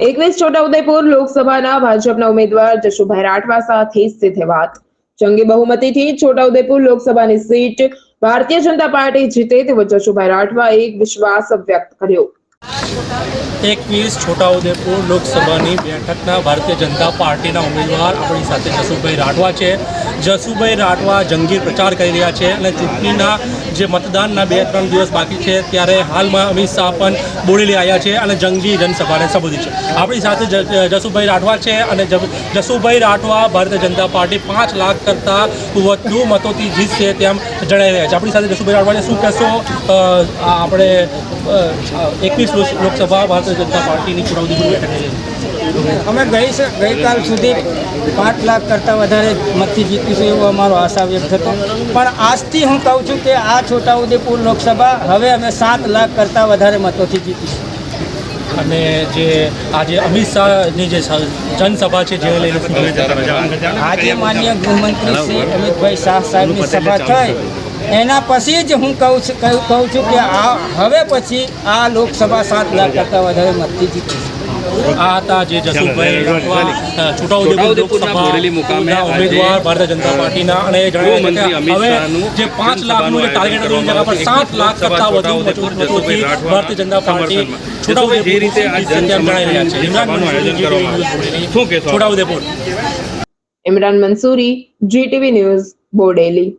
એકવીસ છોટાઉદેપુર લોકસભાના ભાજપના ઉમેદવાર જશુભાઈ રાઠવા સાથે સીધે વાત. જંગી બહુમતીથી છોટાઉદેપુર લોકસભાની સીટ ભારતીય જનતા પાર્ટી જીતે તેવો જશુભાઈ રાઠવાએ વિશ્વાસ વ્યક્ત કર્યો. એકવીસ છોટાઉદેપુર લોકસભાની બેઠકના ભારતીય જનતા પાર્ટીના ઉમેદવાર આપણી સાથે જશુભાઈ રાઠવા છે. જસુભાઈ રાઠવા જંગીર પ્રચાર કરી રહ્યા છે અને ચૂંટણીના જે મતદાનના બે ત્રણ દિવસ બાકી છે ત્યારે હાલમાં અમિત શાહ પણ બોડેલી આવ્યા છે અને જંગી જનસભાને સંબોધી છે. આપણી સાથે જસુભાઈ રાઠવા છે અને જસુભાઈ રાઠવા ભારતીય જનતા પાર્ટી પાંચ લાખ કરતાં વધુ મતોથી જીતશે તેમ જણાઈ રહ્યા છે. આપણી સાથે જસુભાઈ રાઠવાને શું કહેશો? આપણે એકવીસ લોકસભા ભારતીય જનતા પાર્ટીની ચૂંટણી બેઠક અમે ગઈ ગઈકાલ સુધી પાંચ લાખ કરતાં વધારે મતથી જીતીશું એવો અમારો આશા વ્યક્ત હતો. પણ આજથી હું કહું છું કે આ છોટાઉદેપુર લોકસભા હવે અમે સાત લાખ કરતાં વધારે મતોથી જીતીશું. અને જે આજે અમિત શાહની જે જનસભા છે જે લઈને આજે માન્ય ગૃહમંત્રી શ્રી અમિતભાઈ શાહ સાહેબની સભા થઈ. એના પછી જ હું કહું છું કહું કહું છું કે આ હવે પછી આ લોકસભા સાત લાખ કરતાં વધારે મતથી જીતીશું. આ હતા જે જસુભાઈ છોટાઉદેપુરના બોરેલી મુકામે ઉમેદવાર ભારતીય જનતા પાર્ટીના અને જણાવ્યું છે કે હવે જે પાંચ લાખનું જે ટાર્ગેટ હતું જગ્યા પર સાત લાખ કરતાં વધુ મતોથી ભારતીય જનતા પાર્ટી છોટાઉદેપુર જે રીતે આ જીતશે તેમ જણાઈ રહ્યા છે. ઇમરાન કહેશો? Chhota Udepur. Imran Mansuri GTV news Bodeli.